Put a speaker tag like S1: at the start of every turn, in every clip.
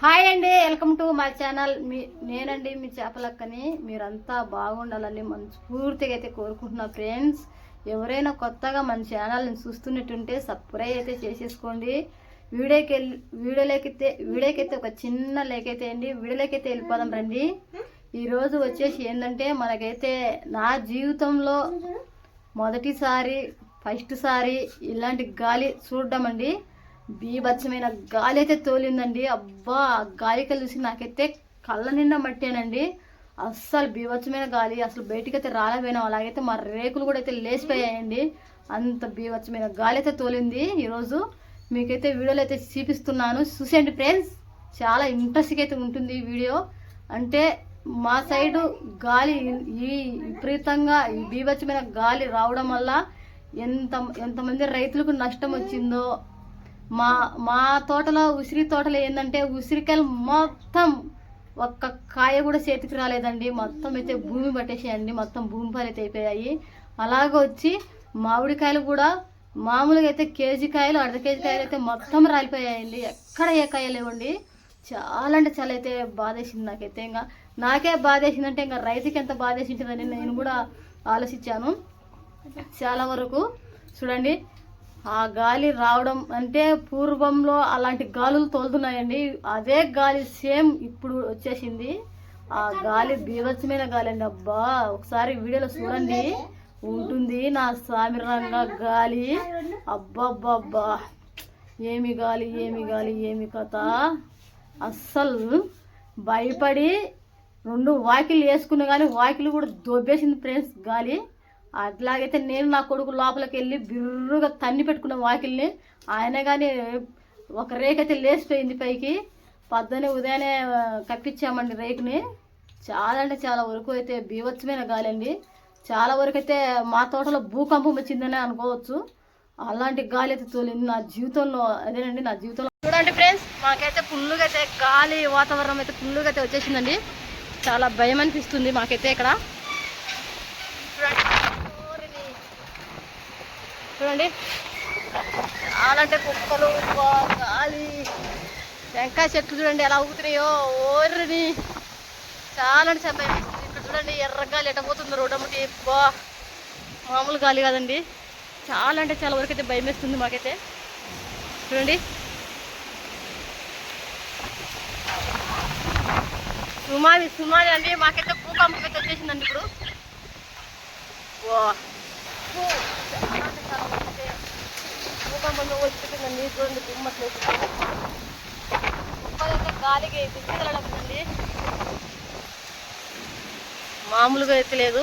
S1: Hi అండి welcome to my channel. మీ నేనండి మీ చేపలక్కని. మీరంతా బాగుండాలని మనస్ఫూర్తిగా అయితే కోరుకుంటున్నా ఫ్రెండ్స్. ఎవరైనా కొత్తగా మన ఛానల్ని చూస్తున్నట్టుంటే సబ్స్క్రైబ్ అయితే చేసేసుకోండి. వీడియోకి వెళ్ళి వీడియోలోకైతే వీడియోకైతే ఒక చిన్న లేక్ అయితే అండి. వీడియోలోకైతే వెళ్ళిపోదాం రండి. ఈరోజు వచ్చేసి ఏంటంటే మనకైతే నా జీవితంలో మొదటిసారి ఫస్ట్ సారి ఇలాంటి గాలి చూడడం అండి. బీభత్సమైన గాలి అయితే తోలిందండి. అబ్బా ఆ గాలికి చూసి నాకైతే కళ్ళ నిండా మట్టేనండి. అస్సలు బీభత్సమైన గాలి అసలు బయటికి అయితే రాలేకపోయినాం. అలాగైతే మా రేకులు కూడా అయితే లేచిపోయాయండి. అంత బీభత్సమైన గాలి అయితే తోలింది. ఈరోజు మీకైతే వీడియోలు అయితే చూపిస్తున్నాను. చూసేయండి ఫ్రెండ్స్. చాలా ఇంట్రెస్ట్గా అయితే ఉంటుంది ఈ వీడియో. అంటే మా సైడు గాలి ఈ విపరీతంగా ఈ బీభత్సమైన గాలి రావడం వల్ల ఎంత ఎంతమంది రైతులకు నష్టం వచ్చిందో మా మా తోటలో ఉసిరి తోటలో ఏంటంటే ఉసిరికాయలు మొత్తం ఒక్క కాయ కూడా చేతికి రాలేదండి. మొత్తం అయితే భూమి పట్టేసేయండి. మొత్తం భూమి పాలైతే అయిపోయాయి. అలాగ వచ్చి మామిడికాయలు కూడా మామూలుగా అయితే కేజీ కాయలు అర్ధ కేజీ కాయలు అయితే మొత్తం రాలిపోయాయండి. ఎక్కడ ఏ కాయ లేవండి. చాలా అంటే చాలా అయితే బాధేసింది నాకైతే. ఇంకా నాకే బాధేసిందంటే ఇంకా రైతుకి ఎంత బాధేసింటుందని నేను కూడా ఆలోచించాను. చాలా వరకు చూడండి. ఆ గాలి రావడం అంటే పూర్వంలో అలాంటి గాలులు తోలుతున్నాయండి. అదే గాలి సేమ్ ఇప్పుడు వచ్చేసింది. ఆ గాలి బీభత్సమైన గాలి అండి అబ్బా ఒకసారి వీడియోలో చూడండి. ఉంటుంది నా స్వామి రంగ గాలి. అబ్బబ్బబ్బా ఏమి గాలి ఏమి గాలి ఏమి కథ? అస్సలు భయపడి రెండు వాకిలు వేసుకున్నా కానీ వాకిలు కూడా దొబ్బేసింది ఫ్రెండ్స్ గాలి. అట్లాగైతే నేను నా కొడుకు లోపలికి వెళ్ళి బిర్రుగా తన్ని పెట్టుకున్న వాకిల్ని ఆయన కానీ ఒక రేకైతే లేచిపోయింది పైకి. పద్దనే ఉదయాన్నే కప్పించామండి రేకుని. చాలా అంటే చాలా వరకు అయితే బీభత్సమైన గాలి అండి చాలా వరకు అయితే మా తోటలో భూకంపం వచ్చిందని అనుకోవచ్చు. అలాంటి గాలి అయితే తోలింది నా జీవితంలో. అదేనండి నా జీవితంలో. చూడండి ఫ్రెండ్స్ మాకైతే ఫుల్లుగా అయితే గాలి వాతావరణం అయితే ఫుల్లుగా అయితే వచ్చేసిందండి. చాలా భయం అనిపిస్తుంది మాకైతే ఇక్కడ చూడండి ఊరిని. చూడండి. చాలా అంటే కుక్కలు బా, గాలి. వెంకాయ చెట్లు చూడండి ఎలా ఊగుతున్నాయో ఓరిని చాలా అంటే చాలా ఇక్కడ చూడండి ఎర్ర గాలి ఎట పోతుంది రోడ్డు అమ్మటి బా మామూలు గాలి కాదండి. చాలా అంటే చాలా వరకు అయితే భయం వేస్తుంది మాకైతే. చూడండి. సుమారి సుమారి అండి. మాకైతే భూకంపం అయితే వచ్చేసిందండి ఇప్పుడు. వా. భూ. చాలా అంటే చాలా వరకు అయితే భూకంపంలో వచ్చిపోయిందండి చూడండి గుమ్మట్లేదు కుక్కలైతే గాలికి దిక్కుదలడండి మామూలుగా అయితే లేదు.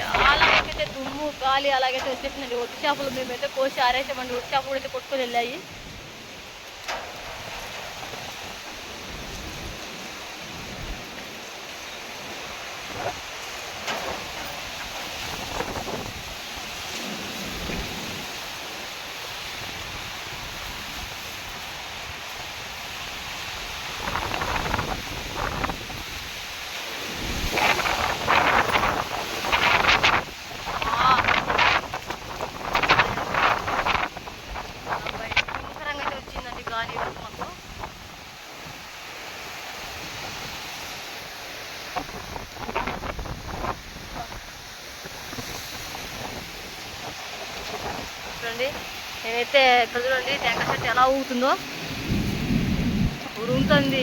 S1: చాలా అయితే దుమ్ము గాలి అలాగైతే వచ్చేసిందండి. ఒట్టి చేపలు మేమైతే కోసి ఆరేసామండి. ఒట్టి చేపలు కూడా అయితే కొట్టుకొని వెళ్ళాయి భయంకరంగా అయితే వచ్చిందండి గాలి మాకు చూడండి నేనైతే ఇక్కడ చూడండి టెంకాయ చెట్టు ఎలా ఊగుతుందో ఉరుగుతుంది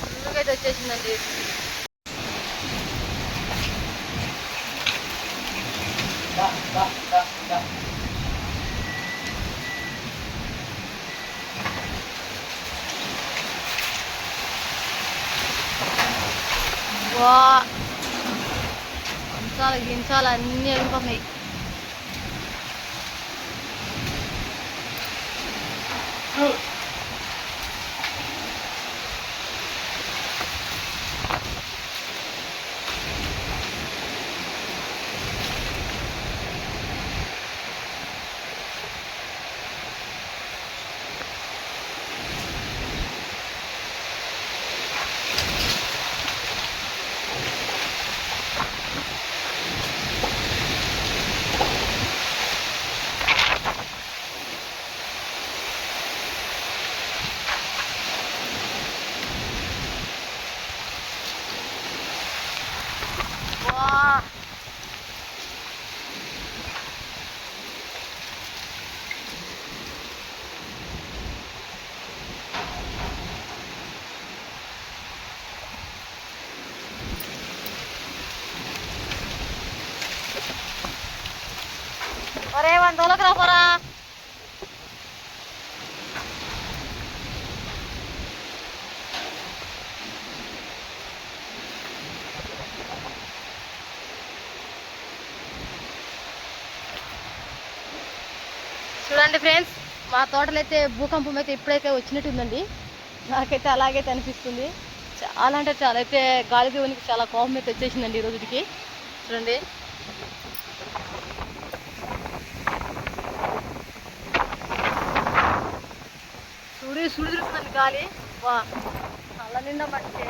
S1: ఫుల్గా అయితే వచ్చేసిందండి 我，我早已经走了，你也不美。走。ఒరే వన్ తోలకు రాపోరా చూడండి ఫ్రెండ్స్ మా తోటలో అయితే భూకంపం అయితే ఇప్పుడైతే వచ్చినట్టుందండి. నాకైతే అలాగైతే అనిపిస్తుంది. చాలా అంటే చాలా అయితే గాలి దేవునికి చాలా కోపం అయితే వచ్చేసిందండి ఈరోజుకి రోజుకి చూడండి. సూర్యుడు సూర్యుడు గాలి. వా. కళ్ళ నిండా మట్టి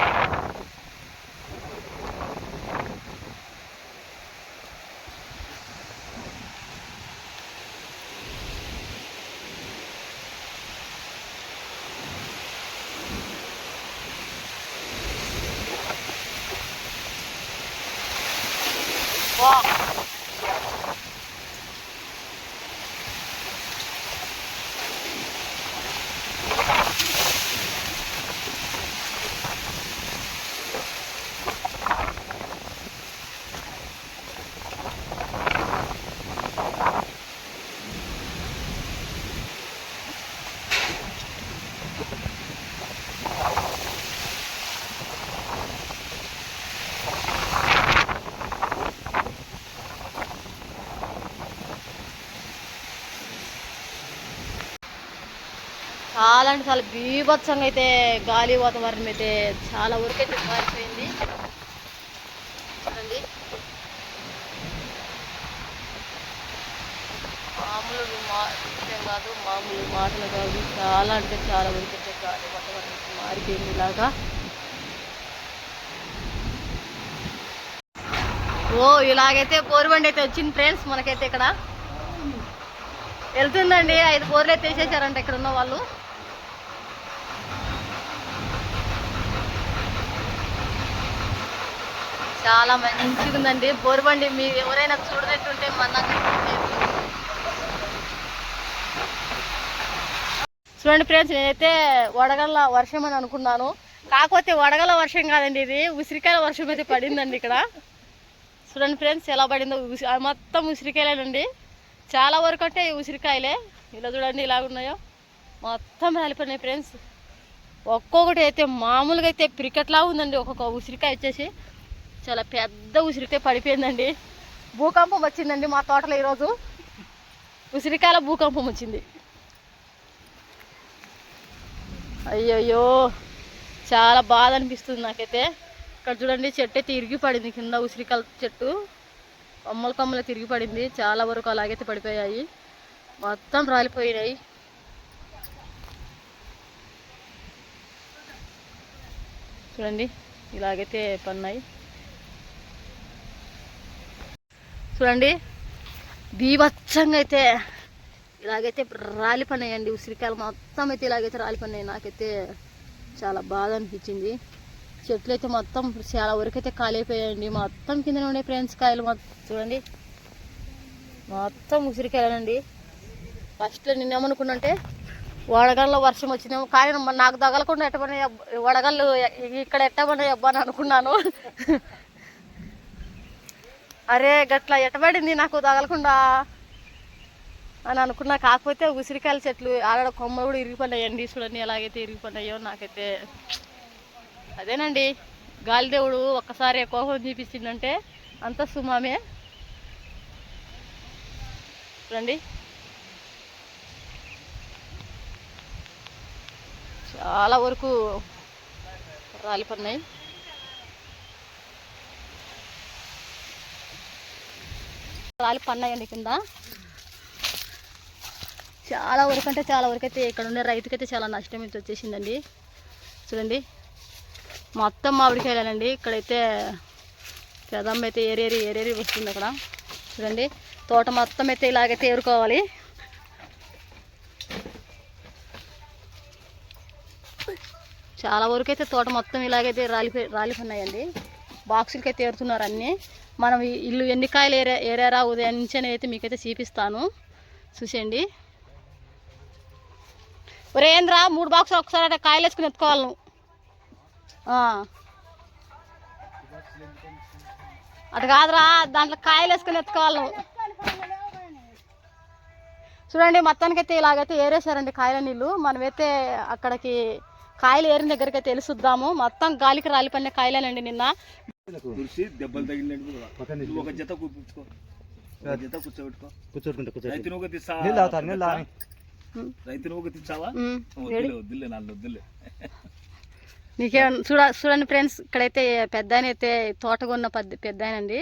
S1: వా. చాలా అంటే చాలా బీభత్సంగా అయితే గాలి వాతావరణం అయితే చాలా ఊరికైతే మారిపోయింది. చూడండి. మామూలు మా విషయం కాదు మామూలు మాటలు కాదు. చాలా అంటే చాలా వరకు గాలి వాతావరణం మారిపోయింది ఇలాగా. ఓ ఇలాగైతే పోరుబండి అయితే వచ్చింది ఫ్రెండ్స్ మనకైతే ఇక్కడ. వెళ్తుందండి ఐదు బోర్లు అయితే వేసేసారంట ఇక్కడ ఉన్న వాళ్ళు. చాలా మంచిగా ఉందండి బోరుబండి మీరు ఎవరైనా చూడనట్టుంటే మన చూడండి ఫ్రెండ్స్ నేనైతే వడగళ్ళ వర్షం అని అనుకున్నాను. కాకపోతే వడగల వర్షం కాదండి ఇది. ఉసిరికాయల వర్షం అయితే పడిందండి ఇక్కడ. చూడండి ఫ్రెండ్స్ ఎలా పడిందో. మొత్తం ఉసిరికాయలేనండి. చాలా వరకు అంటే ఉసిరికాయలే. ఇలా చూడండి ఇలా ఉన్నాయో. మొత్తం రాలిపోయినాయి ఫ్రెండ్స్. ఒక్కొక్కటి అయితే మామూలుగా అయితే క్రికెట్లా ఉందండి. ఒక్కొక్క ఉసిరికాయ వచ్చేసి. చాలా పెద్ద ఉసిరికాయ పడిపోయిందండి. భూకంపం వచ్చిందండి మా తోటలో ఈరోజు. ఉసిరికాయల భూకంపం వచ్చింది. అయ్యయ్యో చాలా బాధ అనిపిస్తుంది నాకైతే. ఇక్కడ చూడండి చెట్టు అయితే ఇరిగి పడింది. కింద ఉసిరికాయల చెట్టు కొమ్మలు కొమ్మలు తిరిగి పడింది. చాలా వరకు అలాగైతే పడిపోయాయి. మొత్తం రాలిపోయినాయి. చూడండి ఇలాగైతే పన్నాయి చూడండి. బీభత్సంగా అయితే ఇలాగైతే రాలిపన్నాయండి ఉసిరికాయలు మొత్తం అయితే ఇలాగైతే రాలిపన్నాయి నాకైతే చాలా బాధ అనిపించింది. చెట్లు అయితే మొత్తం చాలా వరకు అయితే కాలిపోయాయండి మొత్తం కింద ఉండే ఫ్రెండ్స్ కాయలు మొత్తం. చూడండి. మొత్తం ఉసిరికాయలండి ఫస్ట్లో నిన్నేమనుకున్నంటే వడగల్లో వర్షం వచ్చిందేమో. కానీ నాకు తగలకుండా ఎట్టమని వడగళ్ళు ఇక్కడ ఎట్టమని అబ్బా అని అనుకున్నాను. అరే గట్ల ఎట్టబడింది నాకు తగలకుండా? అని అనుకున్నా. కాకపోతే ఉసిరికాయల చెట్లు ఆడ కొమ్మలు కూడా ఇరిగిపోయినాయండి. చూడండి ఎలాగైతే ఇరిగిపోయినాయో నాకైతే. అదేనండి. గాలిదేవుడు ఒక్కసారి కోపం చూపించిందంటే అంత సుమామే. చూడండి. చాలా వరకు రాలిపోయినాయి. రాలి పన్నాయండి కింద. చాలా వరకు అంటే చాలా వరకు అయితే ఇక్కడ ఉండే రైతుకైతే చాలా నష్టం అయితే వచ్చేసిందండి. చూడండి. మొత్తం మామిడికాయలేనండి. ఇక్కడైతే పెదమ్మ అయితే ఏరేరి ఏరేరి వస్తుంది అక్కడ. చూడండి. తోట మొత్తం అయితే ఇలాగైతే ఏరుకోవాలి చాలా వరకు అయితే తోట మొత్తం ఇలాగైతే రాలిపోయి రాలిపోయినాయండి బాక్సులకి అయితే ఏరుతున్నారు అన్నీ. మనం ఇల్లు ఎన్ని కాయలు ఏరే ఏరారా ఉదయం నుంచి అయితే మీకైతే చూపిస్తాను. చూసేయండి. ఒరే మూడు బాక్సులు ఒకసారి అట్లా కాయలు వేసుకుని ఎత్తుకోవాలి నువ్వు. అటు కాదురా దాంట్లో కాయలు వేసుకుని ఎత్తుకోవాలి నువ్వు. చూడండి మొత్తానికైతే ఇలాగైతే ఏరేశారండి కాయల నీళ్ళు. మనమైతే అక్కడికి కాయలు ఏరిన దగ్గరికి తెలుసుద్దాము మొత్తం గాలికి రాలిపడిన కాయలేనండి నిన్న.
S2: తులసి దెబ్బలు తగిలినట్టు ఒక జత కూర్చుకో. ఒక జత కూర్చోబెట్టుకో.
S3: కూర్చోడుకుంటా కూర్చోడు
S2: రైతు నువ్వు తీసా
S3: నీళ్ళు తాగుతారు నీళ్ళు తాగని
S1: ఉమ్,
S2: రైతు నువ్వు తీసావా వద్దులే వద్దులే నాలుగు వద్దులే.
S1: నీకేం చూడ చూడండి ఫ్రెండ్స్ ఇక్కడైతే పెద్ద ఆయన అయితే తోటగొన్న పెద్ద పెద్ద ఆయన అండి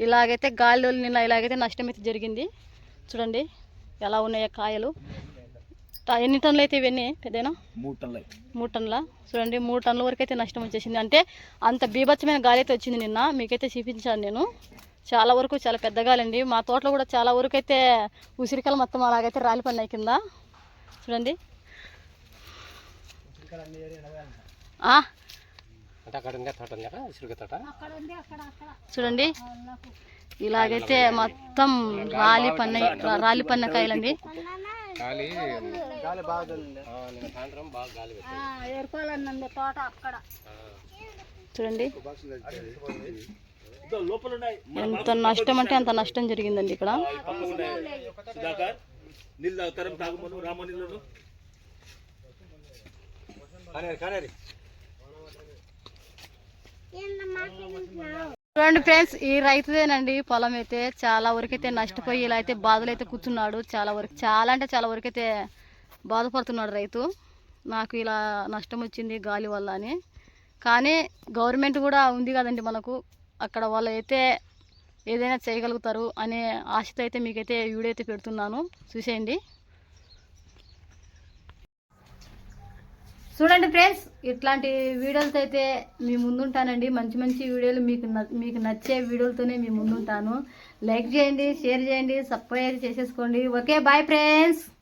S1: ఇలాగైతే గాలి నిన్న ఇలాగైతే నష్టం అయితే జరిగింది. చూడండి ఎలా ఉన్నాయో కాయలు. ఎన్ని టన్నులు అయితే ఇవన్నీ పెద్దనా
S2: మూడు టన్నులు
S1: మూడు టన్నుల? చూడండి మూడు టన్నుల వరకు అయితే నష్టం వచ్చేసింది. అంటే అంత బీభత్సమైన గాలి అయితే వచ్చింది నిన్న మీకైతే చూపించాను నేను. చాలా వరకు చాలా పెద్ద గాలి అండి మా తోటలో కూడా చాలా వరకు అయితే ఉసిరికలు మొత్తం అలాగైతే రాలిపడినాయి కింద. చూడండి. ఆ,
S3: అంటే అక్కడ ఉంది తోట. ఉంది ఉసిరిక తోట
S1: చూడండి. ఇలాగైతే మొత్తం రాలి పన్న రాలి పన్న కాయలండి
S3: గాలి గాలి బాగా నిన్న సాయంత్రం బాగా గాలి పెట్టింది.
S1: తోట అక్కడ. చూడండి. ఎంత నష్టం అంటే అంత నష్టం జరిగిందండి ఇక్కడ.
S2: నీళ్ళు తాగుతారం తాగుమను రామ నీళ్ళు
S3: కానీ కానీ
S1: చూడండి ఫ్రెండ్స్ ఈ రైతుదేనండి పొలం అయితే చాలా వరకైతే నష్టపోయి ఇలా అయితే బాధలు అయితే కూర్చున్నాడు. చాలా వరకు చాలా అంటే చాలా వరకైతే బాధపడుతున్నాడు రైతు. నాకు ఇలా నష్టం వచ్చింది గాలి వల్ల అని. కానీ గవర్నమెంట్ కూడా ఉంది కదండి మనకు. అక్కడ వాళ్ళు అయితే ఏదైనా చేయగలుగుతారు అనే ఆశతో అయితే మీకైతే వీడియో అయితే పెడుతున్నాను. చూసేయండి. చూడండి ఫ్రెండ్స్ ఇట్లాంటి వీడియోలతో అయితే మీ ముందుంటానండి. మంచి మంచి వీడియోలు మీకు న- మీకు నచ్చే వీడియోలతోనే మీ ముందుంటాను. లైక్ చేయండి షేర్ చేయండి సబ్స్క్రైబ్ చేసేసుకోండి. Okay bye friends.